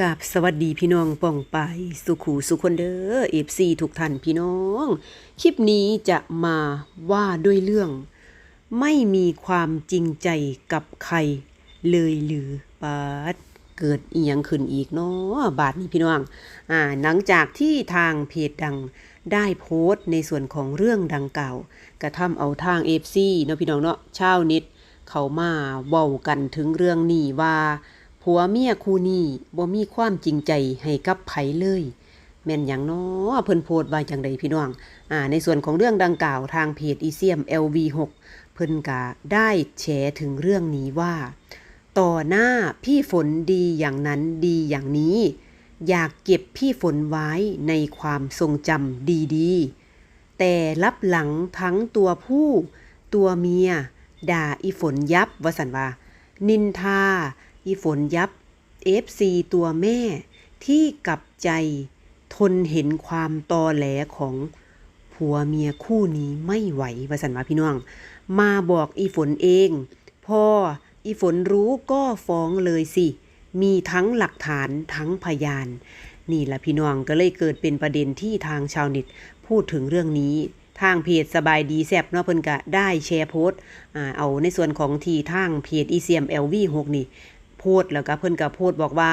กับสวัสดีพี่น้องป่องไป สุขูสุคนเด้อเอฟซีทุกท่านพี่น้อง คลิปนี้จะมาว่าด้วยเรื่อง ไม่มีความจริงใจกับใคร เลยหรือปาดเกิดอียงขึ้นอีกเนาะบาทนี้พี่น้องอ่าหลังจากที่ทางเพจดังได้โพสต์ในส่วนของเรื่องดังกล่าว กระทำเอาทางเอฟซีเนาะพี่น้องเนาะชาวเน็ตเขามาเว้ากันถึงเรื่องนี้ว่า ผัวเมียคู่นี้บ่มีความจริงใจให้กับไผเลย แม่นหยังน้อเพิ่นโพสต์ว่าจังใดพี่น้องอ่าในส่วนของเรื่องดังกล่าวทางเพจอีเซียม LV6 เพิ่นก็ได้แฉถึงเรื่องนี้ว่า ต่อหน้าพี่ฝนดีอย่างนั้นดีอย่างนี้ อยากเก็บพี่ฝนไว้ในความทรงจำดีๆ แต่รับหลังทั้งตัวผู้ ตัวเมีย ด่าอีฝนยับวสันว่า นินทา อีฝนยับ FC ตัวแม่ที่กลับใจทนเห็นความตอแหลของผัวเมียคู่นี้ไม่ไหววสันว่าพี่น้อง มาบอกอีฝนเองพ่ออีฝนรู้ก็ฟ้องเลยสิ มีทั้งหลักฐานทั้งพยาน นี่แหละพี่น้องก็เลยเกิดเป็นประเด็นที่ทางชาวเน็ตพูดถึงเรื่องนี้ ทางเพจสบายดีแซบเนาะเพิ่นก็ได้แชร์โพสต์เอาในส่วนของที่ทางเพจอีเซียม LV6 นี่ พสต์แล้วก็เพิ่นก็พสต์บอกว่า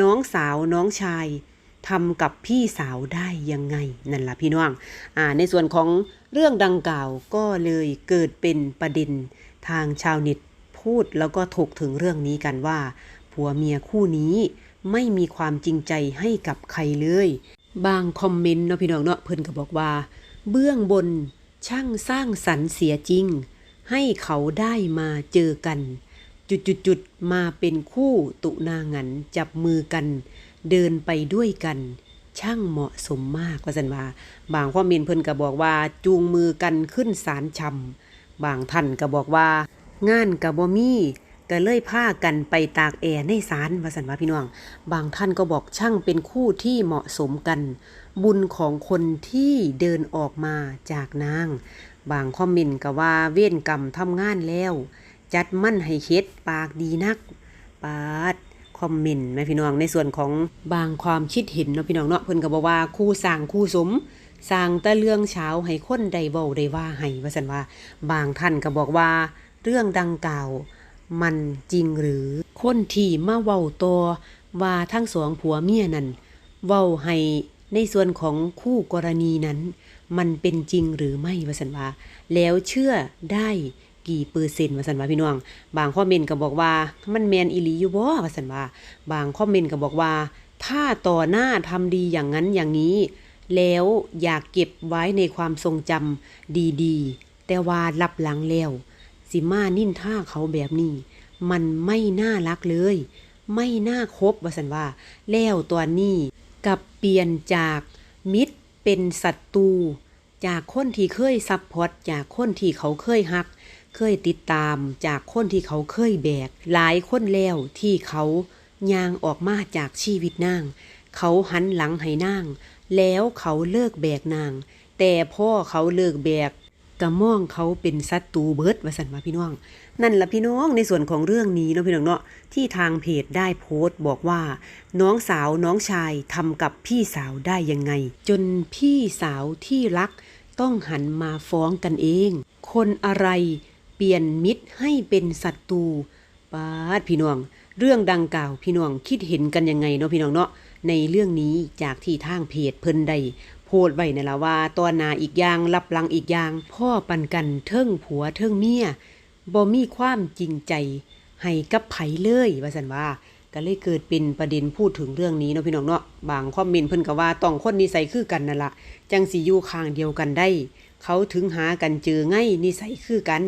น้องสาวน้องชายทำกับพี่สาวได้ยังไงนั่นล่ะพี่น้องอ่าในส่วนของเรื่องดังกล่าวก็เลยเกิดเป็นประเด็นทางชาวเน็ตพูดแล้วก็ถกถึงเรื่องนี้กันว่า ผัวเมียคู่นี้ไม่มีความจริงใจให้กับใครเลย บางคอมเมนต์เนาะพี่น้องเนาะเพิ่นก็บอกว่า เบื้องบนช่างสร้างสรรค์เสียจริง ให้เขาได้มาเจอกัน จุดๆมาเป็นคู่ตุนางันจับมือกัน เดินไปด้วยกัน ช่างเหมาะสมมากว่าสันว่า บางข้อมเมนเพิ่นก็บอกว่าจูงมือกันขึ้นศาลชำบางท่านก็บอกว่า งานกะบ่มีก็เลยพากันไปตากแอร์ในศาลว่าสันว่าพี่น้อง บางท่านก็บอกช่างเป็นคู่ที่เหมาะสมกัน บุญของคนที่เดินออกมาจากนาง บางคอมเมนต์ก็ว่าเว้นกรรมทำงานแล้ว จัดมั่นให้เค็ดปากดีนักปาดคอมเมนต์แม่พี่น้องในส่วนของบางความคิดเห็นเนาะพี่น้องเนาะเพิ่นก็บอกว่าคู่สร้างคู่สมสร้างต่เรื่องเช้าให้คนใดเว้าได้ว่าให้ว่าซั่นว่า บางท่านก็บอกว่าเรื่องดังกล่าวมันจริงหรือคนที่มาเว้าตัวว่าทั้งสองผัวเมียนั้นเว้าให้ในส่วนของคู่กรณีนั้น มันเป็นจริงหรือไม่ว่าสันว่าแล้วเชื่อได้ กี่เปอร์เซ็นต์ว่าสันว่าพี่น้อง บางคอมเมนต์ก็บอกว่า มันแมนอีหลีอยู่บ่ว่าสันว่า บางคอมเมนต์ก็บอกว่า ถ้าต่อหน้าทำดีอย่างนั้นอย่างนี้ แล้วอยากเก็บไว้ในความทรงจำดีๆ แต่ว่ารับหลังแล้ว สิมานิ่นท่าเขาแบบนี้ มันไม่น่ารักเลย ไม่น่าคบว่าสันว่า แล้วตัวนี้กับเปลี่ยนจากมิตรเป็นศัตรูจากคนที่เคยซัพพอร์ตจากคนที่เขาเคยฮัก เคยติดตามจากคนที่เขาเคยแบก หลายคนแล้วที่เขาย่างออกมาจากชีวิตนาง เขาหันหลังให้นาง แล้วเขาเลิกแบกนาง แต่พ่อเขาเลิกแบกกระมองเขาเป็นศัตรูเบิร์ดวสันว่าพี่น้อง นั่นละพี่น้องในส่วนของเรื่องนี้เนาะพี่น้องเนาะที่ทางเพจได้โพสต์บอกว่า น้องสาวน้องชายทำกับพี่สาวได้ยังไง จนพี่สาวที่รักต้องหันมาฟ้องกันเอง คนอะไร เปลี่ยนมิตรให้เป็นศัตรูปาดพี่น้อง เรื่องดังกล่าวพี่น้องคิดเห็นกันยังไงเนาะพี่น้องเนาะในเรื่องนี้จากที่ทางเพจเพิ่นได้โพดไว้นั่นละว่าตัวนาอีกอย่างรับหลังอีกอย่าง พ่อปันกันเทิงผัวเทิงเมียบ่มีความจริงใจให้กับไผเลยว่าสันว่าก็เลยเกิดเป็นประเด็นพูดถึงเรื่องนี้เนาะพี่น้องเนาะบางคอมเมนต์เพิ่นก็ว่าต้องคนนิสัยคือกันนั่นละจังสิอยู่ข้างเดียวกันได้ เขาถึงหากันเจอไงนิสัยคือกัน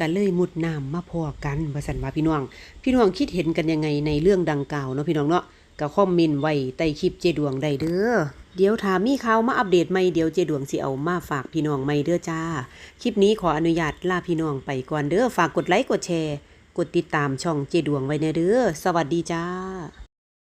ก็เลยมุดน้ำมาพอกันว่าสันว่าพี่น้อง พี่น้องคิดเห็นกันยังไงในเรื่องดังกล่าวเนาะพี่น้องเนาะก็คอมเมนต์ไว้ใต้คลิปเจดวงได้เด้อ เดี๋ยวถามมีข่าวมาอัปเดตใหม่เดี๋ยวเจดวงสิเอามาฝากพี่น้องใหม่เด้อจ้า คลิปนี้ขออนุญาตลาพี่น้องไปก่อนเด้อ ฝากกดไลค์กดแชร์ กดติดตามช่องเจดวงไว้แน่เด้อ สวัสดีจ้า